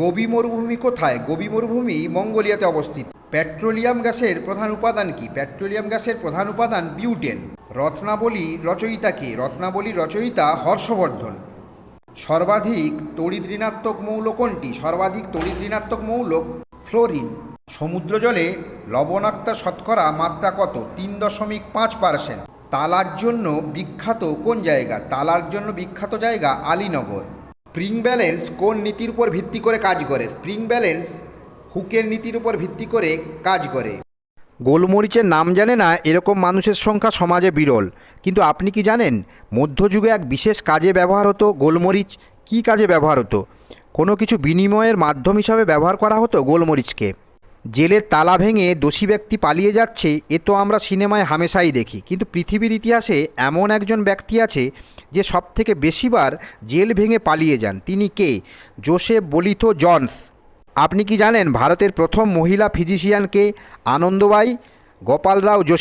Gobi মরুভূমি কোথায়? Gobi মরুভূমি মঙ্গোলিয়াতে অবস্থিত। পেট্রোলিয়াম গ্যাসের প্রধান উপাদান কি? পেট্রোলিয়াম গ্যাসের প্রধান উপাদান বিউটেন। রত্নাবলী রচয়িতা কে? রত্নাবলী রচয়িতা হর্ষবর্ধন। সর্বাধিক তড়িৎ ঋণাত্মক মৌল কোনটি? সর্বাধিক তড়িৎ ঋণাত্মক মৌল ফ্লোরিন। সমুদ্র জলে লবণাক্ত শতকরা মাত্রা কত? তিন দশমিক পাঁচ পার্সেন্ট। তালার জন্য বিখ্যাত কোন জায়গা? তালার জন্য বিখ্যাত জায়গা আলীনগর। স্প্রিং ব্যালেন্স কোন নীতির উপর ভিত্তি করে কাজ করে? স্প্রিং ব্যালেন্স হুকের নীতির উপর ভিত্তি করে কাজ করে। গোলমরিচের নাম জানে না, এরকম মানুষের সংখ্যা সমাজে বিরল। কিন্তু আপনি কি জানেন, মধ্যযুগে এক বিশেষ কাজে ব্যবহার হতো গোলমরিচ? কি কাজে ব্যবহার হতো? কোনো কিছু বিনিময়ের মাধ্যম হিসাবে ব্যবহার করা হতো গোলমরিচকে। জেলের তালা ভেঙে দোষী ব্যক্তি পালিয়ে যাচ্ছে, এ তো আমরা সিনেমায় হামেশাই দেখি। কিন্তু পৃথিবীর ইতিহাসে এমন একজন ব্যক্তি আছে যে সব থেকে বেশিবার জেল ভেঙে পালিয়ে যান। তিনি কে? Joseph বলিথো Johns. আপনি কি জানেন ভারতের প্রথম মহিলা ফিজিশিয়ানকে আনন্দবাই, গোপালরাও যোশী